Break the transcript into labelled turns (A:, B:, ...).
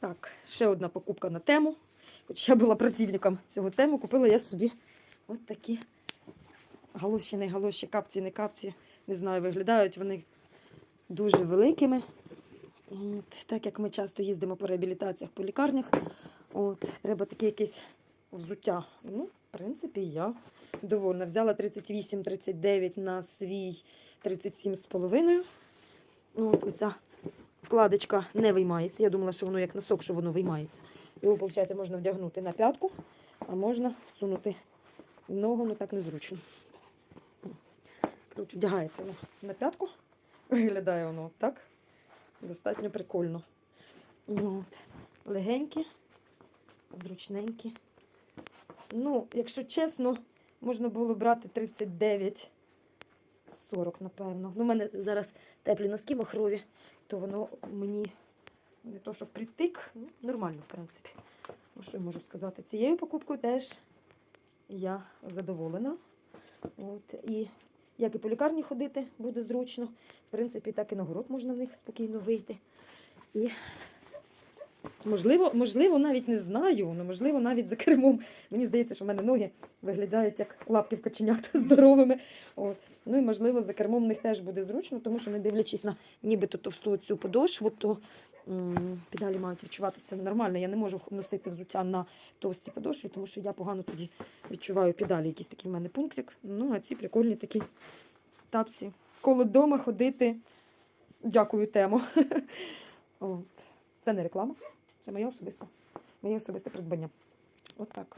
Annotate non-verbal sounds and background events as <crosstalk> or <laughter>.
A: Так, ще одна покупка на тему. Хоч я була працівником цього тему, купила я собі от такі галоші, не галоші, капці, не капці. Не знаю, виглядають вони дуже великими. От, так як ми часто їздимо по реабілітаціях, по лікарнях, от, треба таке якесь взуття. Ну, в принципі, я довольна. Взяла 38-39 на свій 37,5. От, оця вкладочка не виймається. Я думала, що воно як носок, що воно виймається. Його, виходить, можна вдягнути на п'ятку, а можна всунути ногу, ну так незручно. Коротше, вдягається воно на п'ятку. Виглядає воно так. Достатньо прикольно. От. Легенькі, зручненькі. Ну, якщо чесно, можна було брати 39, 40, напевно. Ну, у мене зараз теплі носки махрові, то воно мені не то, що впритик, ну, нормально, в принципі. Ну, що я можу сказати? Цією покупкою теж я задоволена. От, і як і по лікарні ходити буде зручно. В принципі, так і на город можна в них спокійно вийти. І можливо, можливо, навіть не знаю, але можливо, навіть за кермом. Мені здається, що в мене ноги виглядають як лапки в каченят здоровими. От. Ну і можливо, за кермом в них теж буде зручно, тому що не дивлячись на нібито товсту цю подошву, то м, педалі мають відчуватися нормально. Я не можу носити взуття на товстій подошві, тому що я погано тоді відчуваю педалі. Якийсь такий в мене пунктик. Ну, а ці прикольні такі тапці. Коло дома ходити. Дякую, тему. <laughs> Це не реклама, це моє особисте, моє особисте придбання. От так.